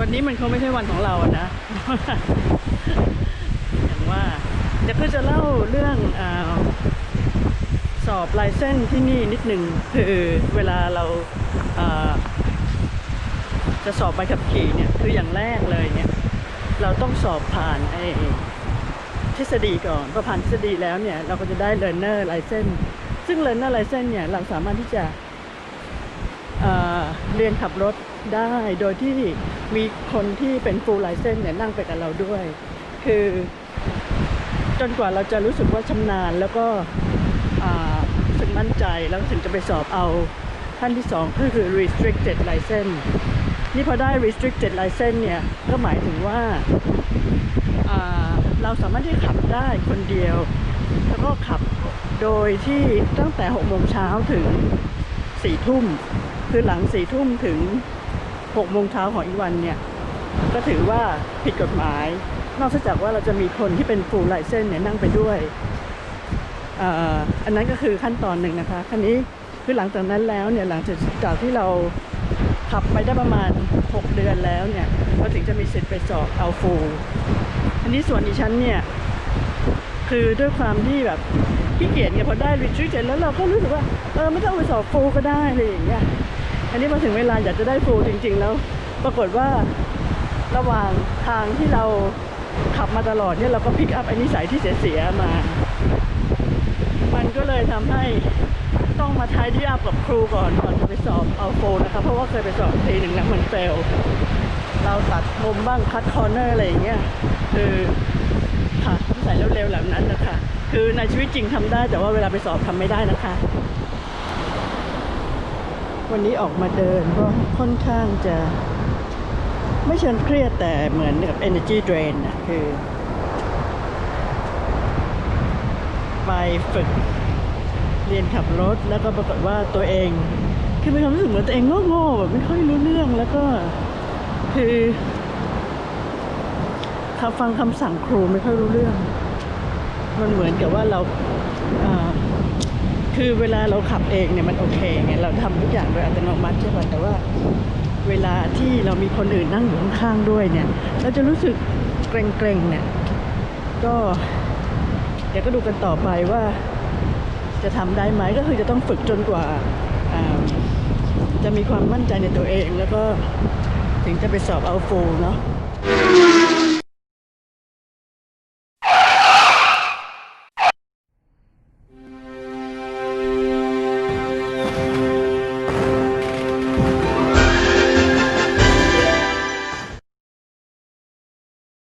วันนี้มันคงไม่ใช่วันของเราอะนะ อย่างว่าเดี๋ยวก็จะเล่าเรื่องอสอบลายเส้นที่นี่นิดหนึ่งคือเวลาเราอ่าจะสอบใบขับขี่เนี่ยคืออย่างแรกเลยเนี่ย เราต้องสอบผ่านไอ้ทฤษฎีก่อนพอผ่านทฤษฎีแล้วเนี่ย เราก็จะได้ learner license ซึ่ง learner license เนี่ย เราสามารถที่จะ เรียนขับรถได้โดยที่มีคนที่เป็น full license เนี่ยนั่งไปกับเราด้วย คือจนกว่าเราจะรู้สึกว่าชำนาญแล้วก็รู้สึกมั่นใจแล้วถึงจะไปสอบเอาขั้นที่สองก็คือ restricted license นี่พอได้ restricted license เนี่ย ก็หมายถึงว่าอ่าเราสามารถที่ขับได้คนเดียว แล้วก็ขับโดยที่ตั้งแต่6โมงเช้าถึง 4ทุ่มคือหลัง4ทุ่มถึง6โมงเช้าของอีกวันเนี่ย ก็ถือว่าผิดกฎหมาย นอกจากว่าเราจะมีคนที่เป็น full license เนี่ยนั่งไปด้วยอันนั้นก็คือขั้นตอนหนึ่งนะคะคันนี้คือหลังจากนั้นแล้วเนี่ยหลังจากจากที่เราขับไปได้ประมาณ 6 เดือนแล้วเนี่ยเราถึงจะมีสิทธิ์ไปสอบเอาฟูอันนี้ส่วนอีฉันเนี่ย คือด้วยความที่แบบขี้เกียจเนี่ยพอได้รีทรีเจ็แล้วเราก็รู้สึกว่าเออไม่ต้องไปสอบฟูก็ได้อะไรอย่างเงี้ยอันนี้มาถึงเวลาอยากจะได้ฟูจริง ๆ แล้ว ปรากฏว่าระหว่างทางที่เราขับมาตลอดเนี่ยเราก็พิกอัพไอ้นิสัยที่เสียๆมา มันก็เลยทำให้ต้องมาทายที่อัพกับครูก่อนก่อนจะไปสอบเอาโฟนะคะเพราะว่าเคยไปสอบทีหนึ่งแล้วมันเฟลเราตัดมุมบ้างคัดคอร์เนอร์อะไรอย่างเงี้ยคือ ค่ะนิสัยเร็วๆแบบนั้นนะคะคือในชีวิตจริงทำได้ แต่ว่าเวลาไปสอบทำไม่ได้นะคะ วันนี้ออกมาเดินก็ค่อนข้างจะ ไม่เชิงเครียดแต่เหมือนกับ energy drain นะคือ ไปฝึกเรียนขับรถแล้วก็ปรากฏว่าตัวเองคือมีความรู้สึกเหมือนตัวเองโง่ๆแบบไม่ค่อยรู้เรื่องแล้วก็คือ คำฟังคำสั่งครูไม่ค่อยรู้เรื่อง มันเหมือนกับว่าเราคือเวลาเราขับเองเนี่ยมันโอเคไงเราทำทุกอย่างโดยอัตโนมัติใช่ป่ะแต่ว่าเวลาที่เรามีคนอื่นนั่งอยู่ข้างๆด้วยเนี่ย เราจะรู้สึกเกรงๆเนี่ย ก็เดี๋ยวก็ดูกันต่อไปว่าจะทำได้ไหมก็คือจะต้องฝึกจนกว่าอ่าจะมีความมั่นใจในตัวเอง แล้วก็ถึงจะไปสอบเอาฟูลเนาะ